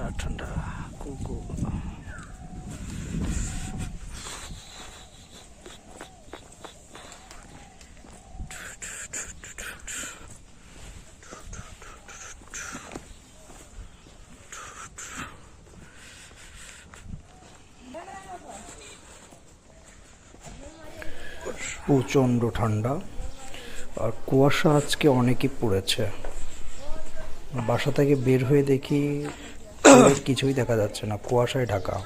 ঠান্ডা ঠান্ডা কুকু প্রচণ্ড ঠান্ডা। আর কুয়াশা আজকে অনেকই পড়েছে। বাসা থেকে বের হয়ে দেখি কিছুই দেখা যাচ্ছে না, কুয়াশায় ঢাকা।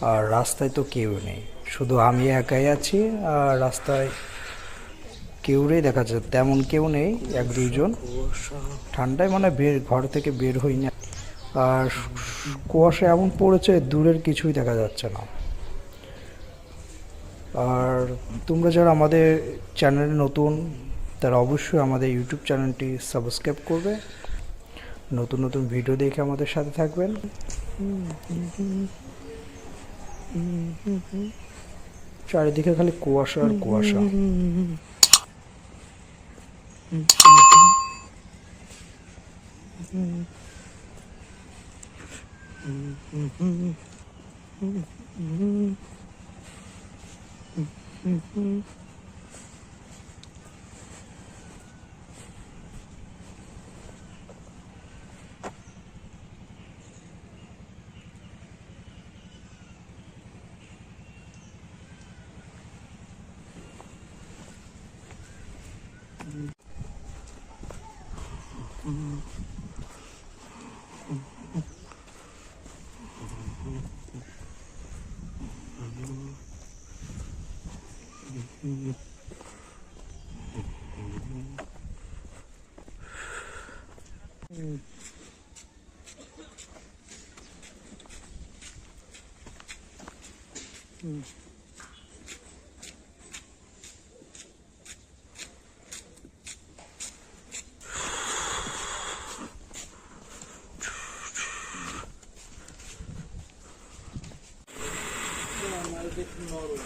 আর রাস্তায় তো কেউ নেই। শুধু আমি একাই আছি, আর রাস্তায় কেউরেই দেখা যাচ্ছে। তেমন কেউ নেই, এক দুইজন। ঠান্ডায় মানে বের, ঘর থেকে বের হই না আর কুয়াশা এমন পড়েছে, দূরের কিছুই দেখা যাচ্ছে না। আর তোমরা যারা আমাদের চ্যানেলে নতুন, তারা অবশ্যই আমাদের ইউটিউব চ্যানেলটি সাবস্ক্রাইব করবে। নতুন নতুন ভিডিও দেখে আমাদের সাথে থাকবেন চারিদিকে খালি কুয়াশা আর কুয়াশা Mm-hmm. Mm-hmm. মার্কেট নরম